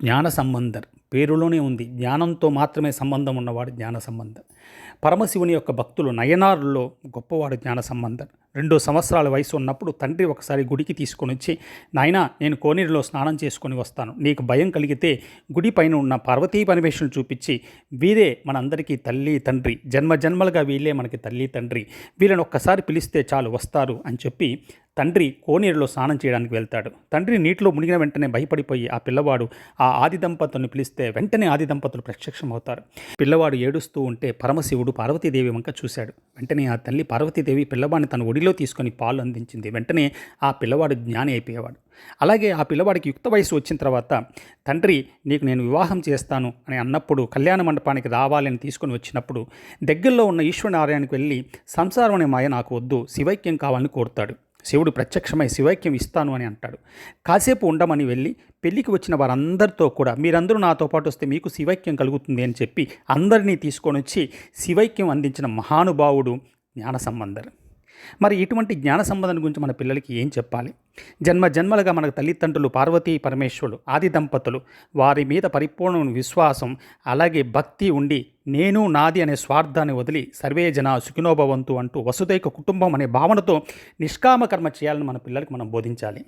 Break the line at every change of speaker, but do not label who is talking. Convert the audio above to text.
జ్ఞాన సంబంధర్ పేరులోనే ఉంది. జ్ఞానంతో మాత్రమే సంబంధం ఉన్నవాడు జ్ఞాన సంబంధం పరమశివుని యొక్క భక్తులు నయనారుల్లో గొప్పవాడు జ్ఞాన సంబంధర్ రెండు సంవత్సరాల వయసు ఉన్నప్పుడు తండ్రి ఒకసారి గుడికి తీసుకొని వచ్చి నాయనా నేను కోనేరులో స్నానం చేసుకొని వస్తాను. నీకు భయం కలిగితే గుడి పైన ఉన్న పార్వతీ పరమేశ్వరుని చూపించి వీరే మనందరికీ తల్లి తండ్రి. జన్మ జన్మలుగా వీళ్ళే మనకి తల్లి తండ్రి. వీళ్ళని ఒక్కసారి పిలిస్తే చాలు వస్తారు అని చెప్పి తండ్రి కోనేరులో స్నానం చేయడానికి వెళ్తాడు. తండ్రి నీటిలో మునిగిన వెంటనే భయపడిపోయి ఆ పిల్లవాడు ఆ ఆది దంపతులను పిలిస్తే వెంటనే ఆది దంపతులు ప్రత్యక్షమవుతారు. పిల్లవాడు ఏడుస్తూ ఉంటే పరమశివుడు పార్వతీదేవి వంక చూశాడు. వెంటనే ఆ తల్లి పార్వతీదేవి పిల్లవాడిని తన ఒడిలో తీసుకొని పాలు అందించింది. వెంటనే ఆ పిల్లవాడు జ్ఞాని అయిపోయేవాడు. అలాగే ఆ పిల్లవాడికి యుక్త వయసు వచ్చిన తర్వాత తండ్రి నీకు నేను వివాహం చేస్తాను అని అన్నప్పుడు కళ్యాణ మండపానికి రావాలని తీసుకొని వచ్చినప్పుడు దగ్గరలో ఉన్న ఈశ్వరనారాయణకు వెళ్ళి సంసారం అనే మాయ నాకు వద్దు శివైక్యం కావాలని కోరుతాడు. శివుడు ప్రత్యక్షమై శివైక్యం ఇస్తాను అని అంటాడు. కాసేపు ఉండమని వెళ్ళి పెళ్ళికి వచ్చిన వారందరితో కూడా మీరందరూ నాతో పాటు వస్తే మీకు శివైక్యం కలుగుతుంది అని చెప్పి అందరినీ తీసుకొని వచ్చి శివైక్యం అందించిన మహానుభావుడు జ్ఞాన సంబంధర్ మరి ఇటువంటి జ్ఞాన సంబంధం గురించి మన పిల్లలకి ఏం చెప్పాలి? జన్మ జన్మలుగా మనకు తల్లిదండ్రులు పార్వతీ పరమేశ్వరుడు ఆది దంపతులు వారి మీద పరిపూర్ణ విశ్వాసం అలాగే భక్తి ఉండి నేను నాది అనే స్వార్థాన్ని వదిలి సర్వే జన సుఖినోభవంతు అంటూ వసుదైక కుటుంబం అనే భావనతో నిష్కామ కర్మ చేయాలని మన పిల్లలకి మనం బోధించాలి.